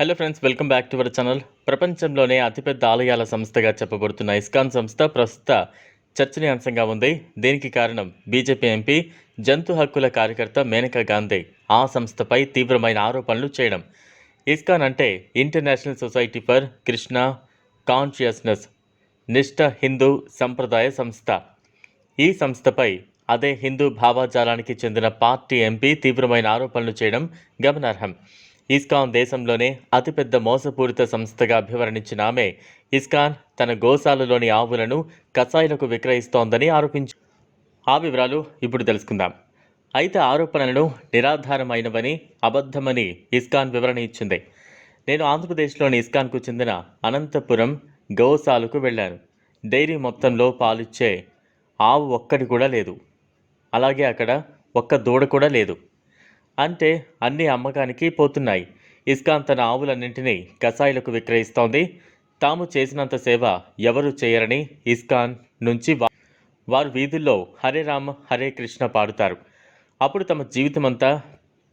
Hello friends welcome back to our channel ప్రపంచంలోనే అతిపెద్ద ఆలయాల సంస్థగా చెప్పబడుతున్న ఇస్కాన్ సంస్థ ప్రస్తుత చర్చనీయాంశంగా ఉంది. దీనికి కారణం? బీజేపీ ఎంపీ జంతు హక్కుల కార్యకర్త మేనకా గాంధీ ఆ సంస్థపై తీవ్రమైన ఆరోపణలు చేయడం. ఇస్కాన్ అంటే International Society for Krishna consciousness నిష్ఠ హిందూ సంప్రదాయ సంస్థ. ఈ సంస్థపై అదే హిందూ భావాజాలానికి చెందిన పార్టీ ఎంపీ తీవ్రమైన ఆరోపణలు చేయడం గమనార్హం. ఇస్కాన్ దేశంలోనే అతిపెద్ద మోసపూరిత సంస్థగా అభివర్ణించిన ఆమె ఇస్కాన్ తన గోశాలలోని ఆవులను కసాయిలకు విక్రయిస్తోందని ఆరోపించు ఆ వివరాలు ఇప్పుడు తెలుసుకుందాం. అయితే ఆరోపణలను నిరాధారమైనవని అబద్ధమని ఇస్కాన్ వివరణ ఇచ్చింది. నేను ఆంధ్రప్రదేశ్లోని ఇస్కాన్కు చెందిన అనంతపురం గోశాలకు వెళ్ళాను. డైరీ మొత్తంలో పాలిచ్చే ఆవు ఒక్కటి కూడా లేదు. అలాగే అక్కడ ఒక్క దూడ కూడా లేదు. అంటే అన్ని అమ్మకానికి పోతున్నాయి. ఇస్కాన్ తన ఆవులన్నింటినీ కసాయిలకు విక్రయిస్తోంది. తాము చేసినంత సేవ ఎవరు చేయరని ఇస్కాన్ నుంచి వారు వీధుల్లో హరే రామ హరే కృష్ణ పాడుతారు. అప్పుడు తమ జీవితమంతా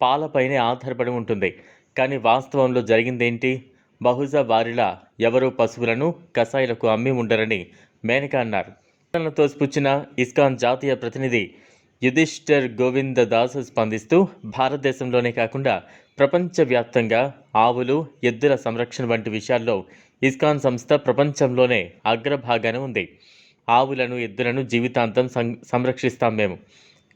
పాలపైనే ఆధారపడి ఉంటుంది. కానీ వాస్తవంలో జరిగిందేంటి? బహుశా వారిలా ఎవరో పశువులను కసాయిలకు అమ్మి ఉండరని మేనక అన్నారు. తో ఇస్కాన్ జాతీయ ప్రతినిధి యుధిష్ఠర్ గోవింద దాస్ స్పందిస్తూ భారతదేశంలోనే కాకుండా ప్రపంచవ్యాప్తంగా ఆవులు ఎద్దుల సంరక్షణ వంటి విషయాల్లో ఇస్కాన్ సంస్థ ప్రపంచంలోనే అగ్రభాగాన ఉంది. ఆవులను ఎద్దులను జీవితాంతం సం సంరక్షిస్తాం మేము.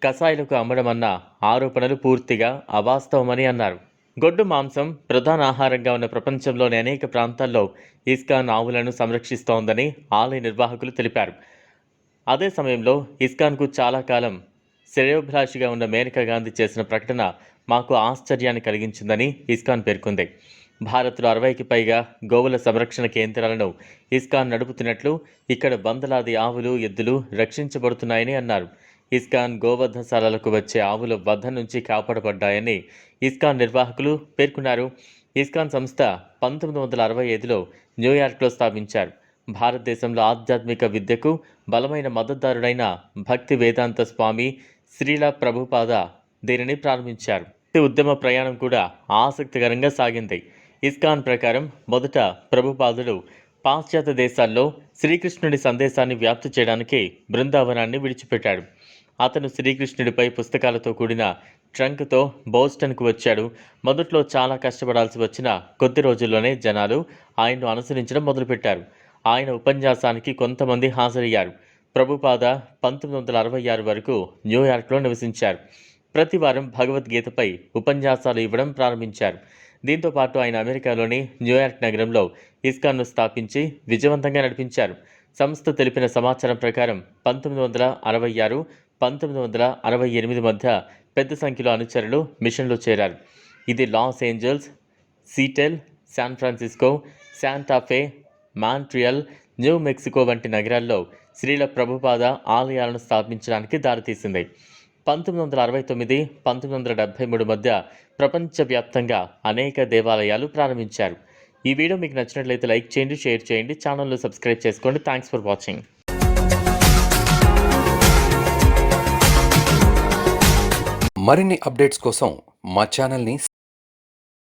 కషాయాలకు అమ్మడం అన్న ఆరోపణలు పూర్తిగా అవాస్తవమని అన్నారు. గొడ్డు మాంసం ప్రధాన ఆహారంగా ఉన్న ప్రపంచంలోని అనేక ప్రాంతాల్లో ఇస్కాన్ ఆవులను సంరక్షిస్తోందని ఆలయ నిర్వాహకులు తెలిపారు. అదే సమయంలో ఇస్కాన్కు చాలా కాలం శ్రేయోభిలాషిగా ఉన్న మేనకా గాంధీ చేసిన ప్రకటన మాకు ఆశ్చర్యాన్ని కలిగించిందని ఇస్కాన్ పేర్కొంది. భారత్లో అరవైకి పైగా గోవుల సంరక్షణ కేంద్రాలను ఇస్కాన్ నడుపుతున్నట్లు ఇక్కడ వందలాది ఆవులు ఎద్దులు రక్షించబడుతున్నాయని అన్నారు. ఇస్కాన్ గోవధశాలలకు వచ్చే ఆవుల వద్ద నుంచి కాపాడబడ్డాయని ఇస్కాన్ నిర్వాహకులు పేర్కొన్నారు. ఇస్కాన్ సంస్థ పంతొమ్మిది వందల అరవై ఐదులో న్యూయార్క్లో స్థాపించారు. భారతదేశంలో ఆధ్యాత్మిక విద్యకు బలమైన మద్దతుదారుడైన భక్తి వేదాంత స్వామి శ్రీల ప్రభుపాద దీనిని ప్రారంభించారు. ఈ ఉద్యమ ప్రయాణం కూడా ఆసక్తికరంగా సాగింది. ఇస్కాన్ ప్రకారం మొదట ప్రభుపాదుడు పాశ్చాత్య దేశాల్లో శ్రీకృష్ణుడి సందేశాన్ని వ్యాప్తి చేయడానికి బృందావనాన్ని విడిచిపెట్టాడు. అతను శ్రీకృష్ణుడిపై పుస్తకాలతో కూడిన ట్రంక్తో బోస్టన్కు వచ్చాడు. మొదట్లో చాలా కష్టపడాల్సి వచ్చిన కొద్ది రోజుల్లోనే జనాలు ఆయన్ను అనుసరించడం మొదలుపెట్టారు. ఆయన ఉపన్యాసానికి కొంతమంది హాజరయ్యారు. ప్రభుపాద పంతొమ్మిది వందల అరవై ఆరు వరకు న్యూయార్క్లో నివసించారు. ప్రతి వారం భగవద్గీతపై ఉపన్యాసాలు ఇవ్వడం ప్రారంభించారు. దీంతో పాటు ఆయన అమెరికాలోని న్యూయార్క్ నగరంలో ఇస్కాన్ను స్థాపించి విజయవంతంగా నడిపించారు. సంస్థ తెలిపిన సమాచారం ప్రకారం పంతొమ్మిది వందల అరవై ఆరు పంతొమ్మిది వందల అరవై ఎనిమిది మధ్య పెద్ద సంఖ్యలో అనుచరులు మిషన్లో చేరారు. ఇది Los Angeles Seattle San Francisco Santa Fe Montreal New Mexico వంటి నగరాల్లో శ్రీల ప్రభుపాద ఆలయాలను స్థాపించడానికి దారితీసింది. పంతొమ్మిది వందల అరవై తొమ్మిది పంతొమ్మిది వందల డెబ్బై మూడు మధ్య ప్రపంచవ్యాప్తంగా అనేక దేవాలయాలు ప్రారంభించారు. ఈ వీడియో మీకు నచ్చినట్లయితే లైక్ చేయండి షేర్ చేయండి ఛానల్లో సబ్స్క్రైబ్ చేసుకోండి. Thanks for watching. మరిన్ని అప్డేట్స్ కోసం మా ఛానల్ని